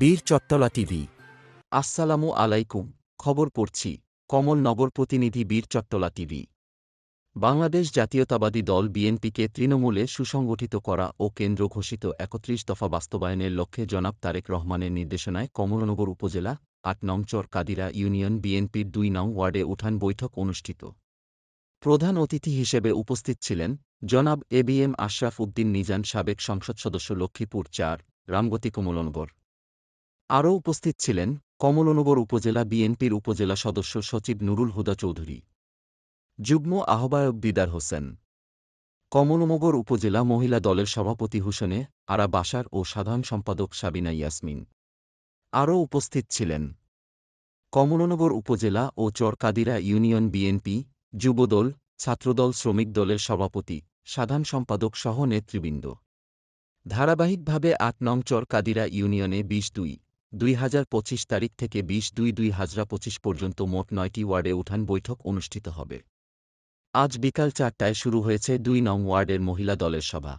বীর চত্তলা টিভি। আসসালামু আলাইকুম, খবর পড়ছি, কমল নগর প্রতিনিধি বীর চট্টলা টিভি। বাংলাদেশ জাতীয়তাবাদী দল বিএনপিকে তৃণমূলে সুসংগঠিত করা ও কেন্দ্র ঘোষিত একত্রিশ দফা বাস্তবায়নের লক্ষ্যে জনাব তারেক রহমানের নির্দেশনায় কমলনগর উপজেলা, আট নং চর কাদিরা ইউনিয়ন বিএনপির দুই নং ওয়ার্ডে উঠান বৈঠক অনুষ্ঠিত। প্রধান অতিথি হিসেবে উপস্থিত ছিলেন জনাব A B M Ashraf Uddin Nizan সাবেক সংসদ সদস্য লক্ষ্মীপুর চার, রামগতি কমলনগর। আরও উপস্থিত ছিলেন কমলনগর উপজেলা বিএনপির উপজেলা সদস্য সচিব নুরুল হুদা চৌধুরী, যুগ্ম আহ্বায়ক দিদার হোসেন, কমলনগর উপজেলা মহিলা দলের সভাপতি হুসেনে আরা বাসার ও সাধারণ সম্পাদক সাবিনা ইয়াসমিন। আরও উপস্থিত ছিলেন কমলনগর উপজেলা ও চরকাদিরা ইউনিয়ন বিএনপি, যুবদল, ছাত্রদল, শ্রমিক দলের সভাপতি, সাধারণ সম্পাদক সহ নেতৃবৃন্দ। ধারাবাহিকভাবে আট নং চর কাদিরা ইউনিয়নে বিশ দুই দুই হাজার পঁচিশ তারিখ থেকে বিশ দুই দুই পর্যন্ত মোট নয়টি ওয়ার্ডে উঠান বৈঠক অনুষ্ঠিত হবে। আজ বিকাল চারটায় শুরু হয়েছে দুই নং ওয়ার্ডের মহিলা দলের সভা।